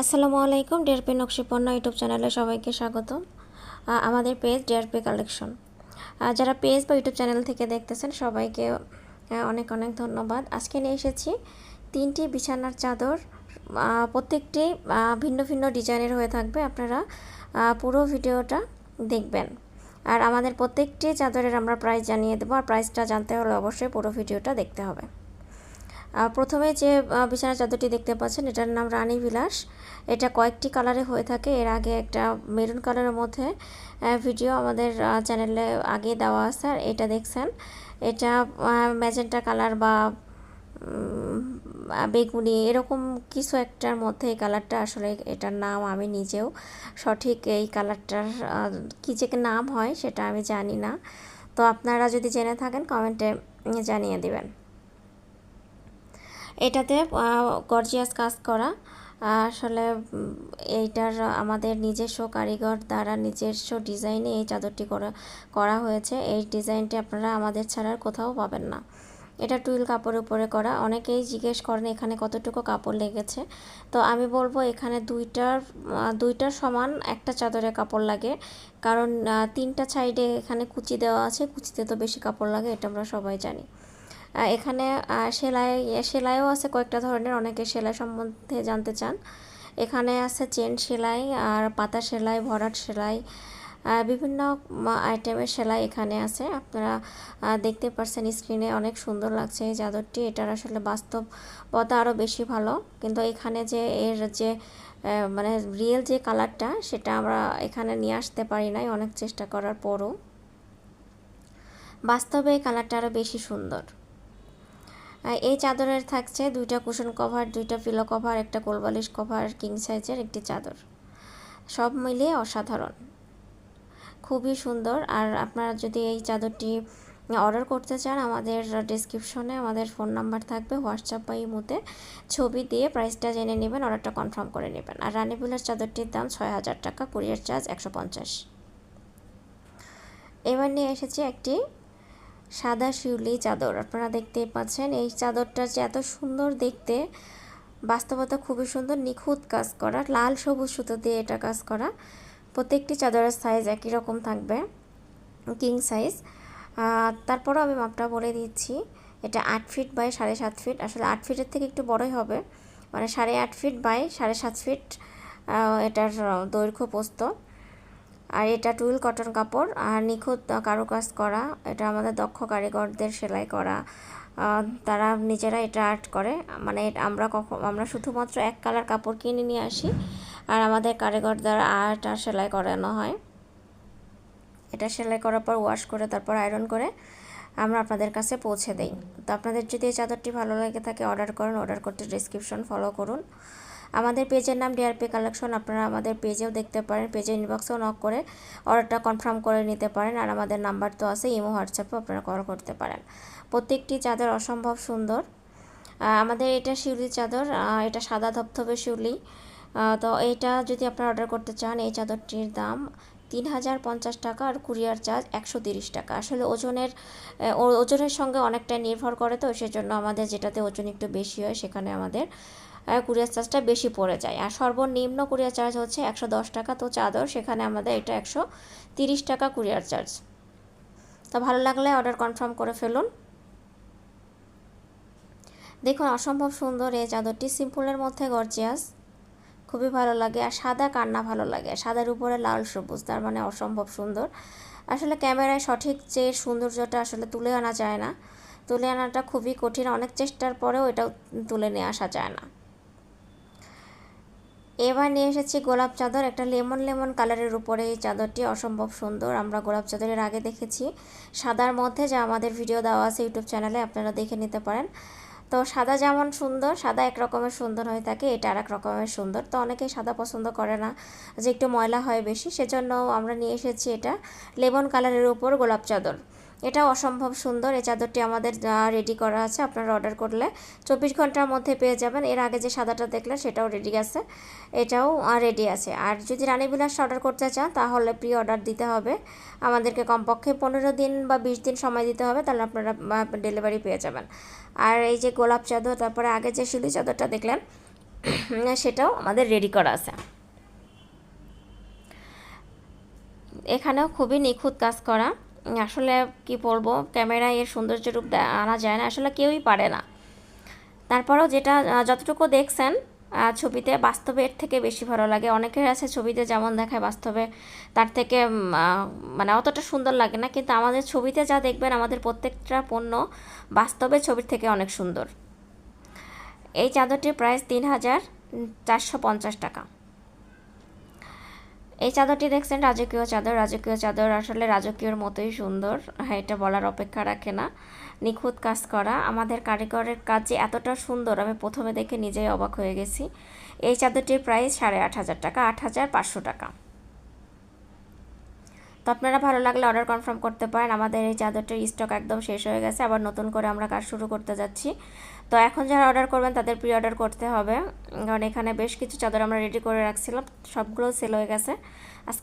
আসসালামু আলাইকুম DRP নকশিপণ্য YouTube চ্যানেলে সবাইকে স্বাগতম। আমাদের পেজ ডিআরপি কালেকশন যারা পেজ বা ইউটিউব চ্যানেল থেকে দেখতেছেন, সবাইকে অনেক অনেক ধন্যবাদ। আজকে নিয়ে এসেছি তিনটি বিছানার চাদর প্রত্যেকটি ভিন্ন ভিন্ন ডিজাইনের হয়ে থাকবে। আপনারা পুরো ভিডিওটা দেখবেন। আর আমাদের প্রত্যেকটি চাদরের আমরা প্রাইস জানিয়ে দেবো। আর প্রাইসটা জানতে হলে অবশ্যই পুরো ভিডিওটা দেখতে হবে। প্রথমে যে বিছানার চাদরটি দেখতে পাচ্ছেন, এটার নাম রানী বিলাস। এটা কয়েকটি কালারে হয়ে থাকে। এর আগে একটা মেরুন কালারের মধ্যে ভিডিও আমাদের চ্যানেলে আগে দেওয়া আছে। আর এটা দেখছেন, এটা ম্যাজেন্টা কালার বা বেগুনি, এরকম কিছু একটার মধ্যে এই কালারটা আসলে এটার নাম আমি নিজেও সঠিক এই কালারটার কী যে নাম হয় সেটা আমি জানি না। তো আপনারা যদি জেনে থাকেন, কমেন্টে জানিয়ে দিবেন। এটাতে গর্জিয়াস কাজ করা। আসলে এইটার আমাদের নিজস্ব কারিগর দ্বারা নিজস্ব ডিজাইনে এই চাদরটি করা করা হয়েছে। এই ডিজাইনটি আপনারা আমাদের ছাড়া আর কোথাও পাবেন না। এটা টুইল কাপড়ের উপরে করা। অনেকেই জিজ্ঞেস করেন, এখানে কতটুকু কাপড় লেগেছে? তো আমি বলব, এখানে দুইটার দুইটার সমান একটা চাদরে কাপড় লাগে। কারণ তিনটা সাইডে এখানে কুচি দেওয়া আছে। কুচিতে তো বেশি কাপড় লাগে, এটা আমরা সবাই জানি। এখানে সেলাই সেলাইও আছে কয়েকটা ধরনের, অনেকে সেলাই সম্বন্ধে জানতে চান। এখানে আছে চেন সেলাই, আর পাতা সেলাই, ভরাট সেলাই বিভিন্ন আইটেমের সেলাই এখানে আছে। আপনারা দেখতে পাচ্ছেন স্ক্রিনে অনেক সুন্দর লাগছে এই চাদরটি। এটার আসলে বাস্তবতা আরও বেশি ভালো। কিন্তু এখানে যে এর যে মানে রিয়েল যে কালারটা, সেটা আমরা এখানে নিয়ে আসতে পারি নাই অনেক চেষ্টা করার পরও। বাস্তবে এই কালারটা আরও বেশি সুন্দর। এই চাদরের থাকছে দুইটা কুশন কভার, দুইটা পিলো কভার, একটা কোলবালিশ কভার, কিং সাইজের একটি চাদর। সব মিলিয়ে অসাধারণ। খুবই সুন্দর। আর আপনারা যদি এই চাদরটি অর্ডার করতে চান, আমাদের ডিসক্রিপশনে আমাদের ফোন নাম্বার থাকবে হোয়াটসঅ্যাপ বা ইমোতে। ছবি দিয়ে প্রাইসটা জেনে নেবেন অর্ডারটা কনফার্ম করে নেবেন। আর রানীপুলের চাদরটির দাম ছয় হাজার টাকা, কুরিয়ার চার্জ একশো পঞ্চাশ। এবার নিয়ে এসেছি একটি সাদা শিউলি চাদর। আপনারা দেখতেই পাচ্ছেন, এই চাদরটা যে এত সুন্দর দেখতে, বাস্তবতা খুবই সুন্দর, নিখুঁত কাজ করা, লাল সবুজ সুতো দিয়ে এটা কাজ করা। প্রত্যেকটি চাদরের সাইজ একই রকম থাকবে কিং সাইজ তারপরও আমি মাপটা বলে দিচ্ছি, এটা আট ফিট বাই সাড়ে সাত ফিট আসলে আট ফিটের থেকে একটু বড়ই হবে মানে সাড়ে আট ফিট বাই সাড়ে সাত ফিট এটার দৈর্ঘ্য পোস্ত আর এটা টুইল কটন কাপড় আর নিখুঁত কারুকাজ করা, এটা আমাদের দক্ষ কারিগরদের সেলাই করা। তারা নিজেরা এটা আর্ট করে। মানে আমরা কখন, আমরা শুধুমাত্র এক কালার কাপড় কিনে নিয়ে আসি আর আমাদের কারিগর দ্বারা আর্ট আর সেলাই করানো হয়। এটা সেলাই করার পর ওয়াশ করে, তারপর আয়রন করে আমরা আপনাদের কাছে পৌঁছে দেই। তো আপনাদের যদি এই চাদরটি ভালো লেগে থাকে, অর্ডার করুন, অর্ডার করতে ডিসক্রিপশন ফলো করুন। আমাদের পেজের নাম ডিআরপি কালেকশন আপনারা আমাদের পেজেও দেখতে পারেন। পেজে ইনবক্সেও নক করে অর্ডারটা কনফার্ম করে নিতে পারেন। আর আমাদের নাম্বার তো আছে, ইমো হোয়াটসঅ্যাপেও আপনারা কল করতে পারেন। প্রত্যেকটি চাদর অসম্ভব সুন্দর। আমাদের এটা শিউলি চাদর এটা সাদা ধপধপে শিউলি। তো এটা যদি আপনারা অর্ডার করতে চান, এই চাদরটির দাম তিন হাজার পঞ্চাশ টাকা আর কুরিয়ার চার্জ একশো তিরিশ টাকা। আসলে ওজনের ওজনের সঙ্গে অনেকটা নির্ভর করে তো, সেজন্য আমাদের যেটাতে ওজন একটু বেশি হয়, সেখানে আমাদের কুরিয়ার চার্জটা বেশি পড়ে যায়। আর সর্বনিম্ন কুরিয়ার চার্জ হচ্ছে একশো দশ টাকা। তো চাদর, সেখানে আমাদের এটা একশো তিরিশ টাকা কুরিয়ার চার্জ। তো ভালো লাগলে অর্ডার কনফার্ম করে ফেলুন। দেখুন, অসম্ভব সুন্দর এই চাদরটি। সিম্পলের মধ্যে গর্জিয়াস, খুবই ভালো লাগে। আর সাদা কান্না ভালো লাগে। সাদার উপরে লাল সবুজ, তার মানে অসম্ভব সুন্দর। আসলে ক্যামেরায় সঠিক যে সৌন্দর্যটা আসলে তুলে আনা যায় না। তুলে আনাটা খুবই কঠিন। অনেক চেষ্টার পরেও এটাও তুলে নিয়ে আসা যায় না। এবার নিয়ে এসেছি গোলাপ চাদর, একটা লেমন লেমন কালারের উপরে। এই চাদরটি অসম্ভব সুন্দর, আমরা গোলাপ চাদরের আগে দেখেছি। সাদার মধ্যে যা আমাদের ভিডিও দেওয়া আছে ইউটিউব চ্যানেলে আপনারা দেখে নিতে পারেন। তো সাদা যেমন সুন্দর, সাদা এক রকমের সুন্দর হয়ে থাকে, এটা আর এক রকমের সুন্দর। তো অনেকেই সাদা পছন্দ করে না, যে একটু ময়লা হয় বেশি, সেজন্য আমরা নিয়ে এসেছি এটা লেমন কালারের উপর গোলাপ চাদর। এটা অসম্ভব সুন্দর। এই চাদরটি আমাদের রেডি করা আছে। আপনারা অর্ডার করলে চব্বিশ ঘণ্টার মধ্যে পেয়ে যাবেন। এর আগে যে সাদাটা দেখলেন, সেটাও রেডি আছে। এটাও রেডি আছে। আর যদি রানী বিলাস অর্ডার করতে চান, তাহলে প্রি অর্ডার দিতে হবে। আমাদেরকে কমপক্ষে পনেরো দিন বা বিশ দিন সময় দিতে হবে, তাহলে আপনারা ডেলিভারি পেয়ে যাবেন। আর এই যে গোলাপ চাদর, তারপরে আগে যে শিলি চাদরটা দেখলেন, সেটাও আমাদের রেডি করা আছে। এখানেও খুবই নিখুঁত কাজ করা। আসলে কি বলব, ক্যামেরায় এর সৌন্দর্য রূপ আনা যায় না, আসলে কেউই পারে না। তারপরেও যেটা যতটুকু দেখছেন ছবিতে বাস্তবে এর থেকে বেশি ভালো লাগে। অনেকের আছে ছবিতে যেমন দেখায় বাস্তবে, তার থেকে মানে অতটা সুন্দর লাগে না, কিন্তু আমাদের ছবিতে যা দেখবেন, আমাদের প্রত্যেকটা পণ্য বাস্তবে ছবির থেকে অনেক সুন্দর। এই চাদরটির প্রাইস তিন হাজার চারশো পঞ্চাশ টাকা। এই চাদরটি দেখছেন রাজকীয় চাদর রাজকীয় চাদর আসলে রাজকীয়র মতোই সুন্দর। হ্যাঁ এটা বলার অপেক্ষা রাখে না। নিখুঁত কাজ করা। আমাদের কারিগরের কাজ যে এতটা সুন্দর, আমি প্রথমে দেখে নিজেই অবাক হয়ে গেছি। এই চাদরটির প্রাইস সাড়ে আট হাজার টাকা, আট হাজার পাঁচশো টাকা। তো আপনারা ভালো লাগলে অর্ডার কনফার্ম করতে পারেন। আমাদের এই চাদরটির স্টক একদম শেষ হয়ে গেছে। আবার নতুন করে আমরা কাজ শুরু করতে যাচ্ছি। তো এখন যারা অর্ডার করবেন, তাদের প্রি অর্ডার করতে হবে। কারণ এখানে বেশ কিছু চাদর আমরা রেডি করে রাখছিলাম। সবগুলো সেল হয়ে গেছে।